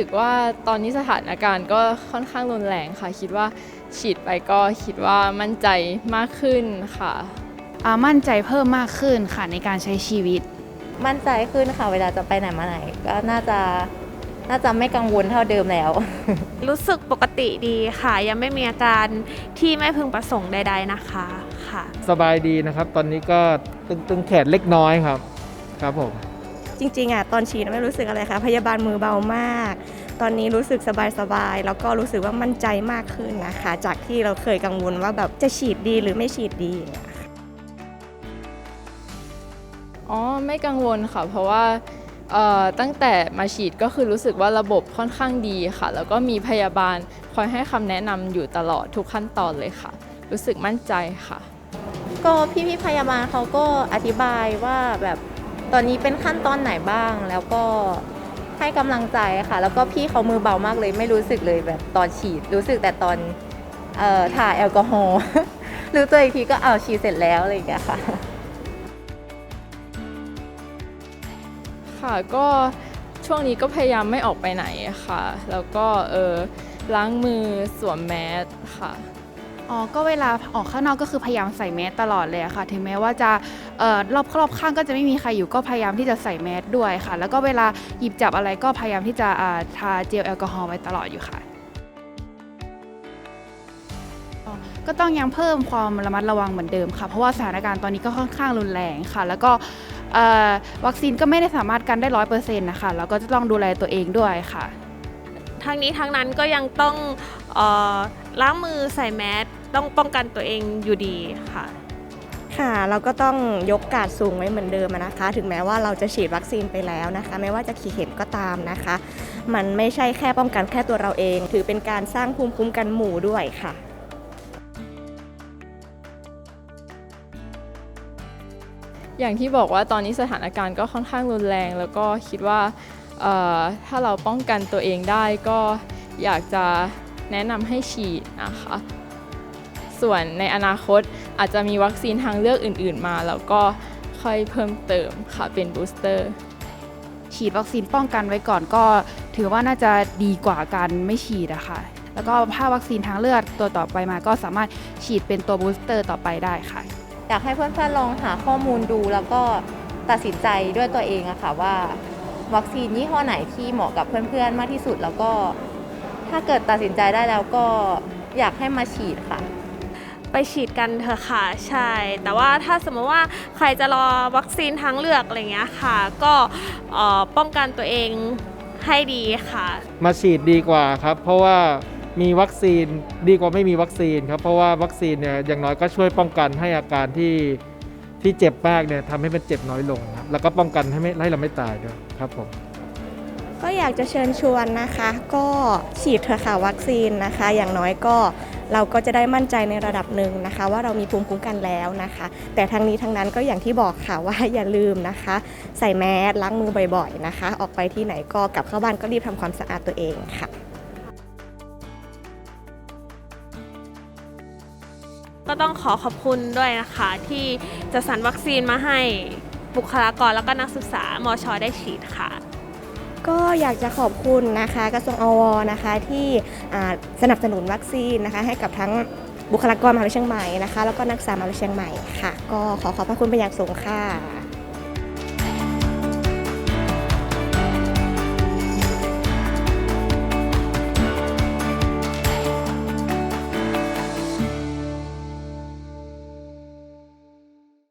รู้สึกว่าตอนนี้สถานการณ์ก็ค่อนข้างรุนแรงค่ะ คิดว่าฉีดไปก็คิดว่ามั่นใจมากขึ้นค่ะ อ่ามั่นใจเพิ่มมากขึ้นค่ะในการใช้ชีวิต มั่นใจขึ้นค่ะเวลาจะไปไหนมาไหน ก็น่าจะน่าจะไม่กังวลเท่าเดิมแล้ว รู้สึกปกติดีค่ะ ยังไม่มีอาการที่ไม่พึงประสงค์ใด ๆนะคะค่ะ สบายดีนะครับ ตอนนี้ก็ตึงๆแขนเล็กน้อยครับ ครับผม จริงๆอะตอนฉีดไม่รู้สึกอะไรค่ะ พยาบาลมือเบามาก ตอนนี้รู้สึกสบายๆ แล้วก็รู้สึกว่ามั่นใจมากขึ้นนะคะ จากที่เราเคยกังวลว่าแบบจะฉีดดีหรือไม่ฉีดดีอย่างเงี้ยอ๋อไม่กังวลค่ะ เพราะว่าเอ่อตั้งแต่มาฉีดก็คือรู้สึกว่าระบบค่อนข้างดีค่ะ แล้วก็มีพยาบาลคอยให้คำแนะนำอยู่ตลอดทุกขั้นตอนเลยค่ะ รู้สึกมั่นใจค่ะ ก็พี่ๆพยาบาลเขาก็อธิบายว่าแบบ ตอนนี้เป็นขั้นตอนไหนบ้าง แล้วก็ให้กำลังใจค่ะ แล้วก็พี่เขามือเบามากเลย ไม่รู้สึกเลยแบบตอนฉีด รู้สึกแต่ตอนออถ่ายแอลกอฮอล์รู้ตัวอีกทีก็เอาฉีดเสร็จแล้วอะไรอย่างเงี้ยค่ะ ค่ะก็ช่วงนี้ก็พยายามไม่ออกไปไหนค่ะ แล้วก็เออล้างมือสวมแมสค่ะ อ๋อ ก็เวลาออกข้างนอกก็คือพยายามใส่แมสตลอดเลยอะค่ะ ถึงแม้ว่าจะเอ่อรอบรอบข้างก็จะไม่มีใครอยู่ก็พยายามที่จะใส่แมสด้วยค่ะ แล้วก็เวลาหยิบจับอะไรก็พยายามที่จะอ่าทาเจลแอลกอฮอล์ไว้ตลอดอยู่ค่ะ ก็ต้องยังเพิ่มความระมัดระวังเหมือนเดิมค่ะ เพราะว่าสถานการณ์ตอนนี้ก็ค่อนข้างรุนแรงค่ะ แล้วก็เอ่อวัคซีนก็ไม่ได้สามารถกันได้ร้อยเปอร์เซ็นต์นะคะแล้วก็จะต้องดูแลตัวเองด้วยค่ะ ทั้งนี้ทั้งนั้นก็ยังต้องเออล้างมือใส่แมส ต้องป้องกันตัวเองอยู่ดีค่ะ ค่ะเราก็ต้องยกการดสูงไว้เหมือนเดิมอะนะคะ ถึงแม้ว่าเราจะฉีดวัคซีนไปแล้วนะคะ ไม่ว่าจะกี่เข็มก็ตามนะคะ มันไม่ใช่แค่ป้องกันแค่ตัวเราเอง ถือเป็นการสร้างภูมิคุ้มกันหมู่ด้วยค่ะอย่างที่บอกว่าตอนนี้สถานการณ์ก็ค่อนข้างรุนแรง แล้วก็คิดว่าเอ่อถ้าเราป้องกันตัวเองได้ก็อยากจะแนะนำให้ฉีดนะคะ ส่วนในอนาคตอาจจะมีวัคซีนทางเลือกอื่น ๆ มา แล้วก็ค่อยเพิ่มเติมค่ะเป็นบูสเตอร์ฉีดวัคซีนป้องกันไว้ก่อนก็ ถือว่าน่าจะดีกว่าการไม่ฉีดอะค่ะ แล้วก็ถ้าวัคซีนทางเลือกตัวต่อไปมาก็สามารถฉีดเป็นตัวบูสเตอร์ต่อไปได้ค่ะ อยากให้เพื่อนๆลองหาข้อมูลดูแล้วก็ตัดสินใจด้วยตัวเองอะค่ะว่า วัคซีนยี่ห้อไหนที่เหมาะกับเพื่อนๆมากที่สุดแล้วก็ ถ้าเกิดตัดสินใจได้แล้วก็อยากให้มาฉีดค่ะ ไปฉีดกันเถอะค่ะใช่ แต่ว่าถ้าสมมติว่าใครจะรอวัคซีนทางเลือกอะไรเงี้ยค่ะ ก็เอ่อป้องกันตัวเองให้ดีค่ะ มาฉีดดีกว่าครับ เพราะว่ามีวัคซีนดีกว่าไม่มีวัคซีนครับเพราะว่าวัคซีนเนี่ยอย่างน้อยก็ช่วยป้องกันให้อาการที่ที่เจ็บมากเนี่ยทำให้มันเจ็บน้อยลงครับแล้วก็ป้องกันให้ไม่ให้เราไม่ตายด้วยครับผมก็อยากจะเชิญชวนนะคะ ก็ฉีดเถอะค่ะวัคซีนนะคะ อย่างน้อยก็ เราก็จะได้มั่นใจในระดับหนึ่งนะคะ ว่าเรามีภูมิคุ้มกันแล้วนะคะ แต่ทั้งนี้ทั้งนั้นก็อย่างที่บอกค่ะว่าอย่าลืมนะคะ ใส่แมสล้างมือบ่อยๆนะคะ ออกไปที่ไหนก็กลับเข้าบ้านก็รีบทำความสะอาดตัวเองค่ะก็ต้องขอขอบคุณด้วยนะคะ ที่จะสรรวัคซีนมาให้บุคลากรแล้วก็นักศึกษามชอได้ฉีดค่ะ ก็อยากจะขอบคุณนะคะกระทรวงอวนะคะที่สนับสนุนวัคซีนนะคะให้กับทั้งบุคลากรมหาวิทยาลัยเชียงใหม่นะคะแล้วก็นักศึกษามหาวิทยาลัยเชียงใหม่ค่ะ ก็ขอขอบพระคุณเป็นอย่างสูงค่ะ